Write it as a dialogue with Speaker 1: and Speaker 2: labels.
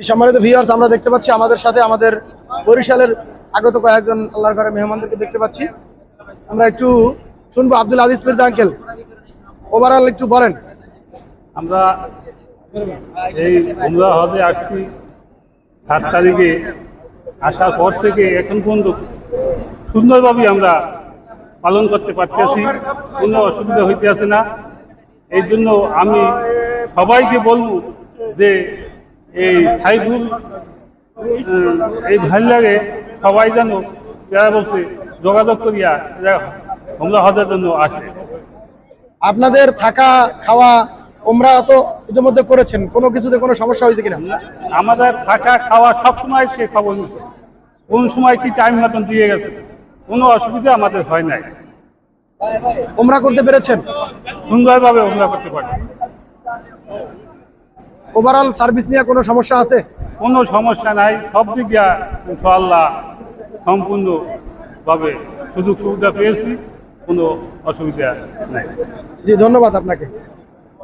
Speaker 1: সম্মানিত ভিউয়ার্স আমরা দেখতে পাচ্ছি আমাদের সাথে আমাদের বরিশালের আগত কয়েকজন আল্লাহর ঘরে মেহমানদেরকে দেখতে পাচ্ছি। আমরা একটু শুনব আব্দুল আজিজ মির্জা আঙ্কেল ওভারঅল একটু বলেন।
Speaker 2: আমরা এই উমরা হজে আসছি, সাত তারিখে। আসার পর থেকে এখন পর্যন্ত সুন্দরভাবে আমরা পালন করতে পারতেছি। কোনো অসুবিধা হইতেছে না। এই জন্য আমি সবাইকে বলব যে এই সাইফুল এই ভালো লাগে সবাই যেন যারা বলছে যোগাযোগ করিয়া উমরা হজের জন্য আসে।
Speaker 1: আপনাদের থাকা খাওয়া ওমরা তো ইতিমধ্যে করেছেন কোনো কিছুতে কোনো সমস্যা হয়েছে কিনা?
Speaker 2: আমাদের থাকা খাওয়া সব সময় সে খবর নিচ্ছে কোন সময় কি টাইম মতন দিয়ে গেছে কোনো অসুবিধা আমাদের হয় নাই।
Speaker 1: ওমরা করতে পেরেছেন?
Speaker 2: সুন্দরভাবে ওমরা করতে পারছি।
Speaker 1: ওভারঅল সার্ভিস নিয়ে কোনো সমস্যা আছে?
Speaker 2: কোনো সমস্যা নাই সব দিক দিয়া ইনশাআল্লাহ সম্পূর্ণভাবে সুযোগ সুবিধা পেয়েছি কোনো অসুবিধা নাই।
Speaker 1: জি ধন্যবাদ আপনাকে।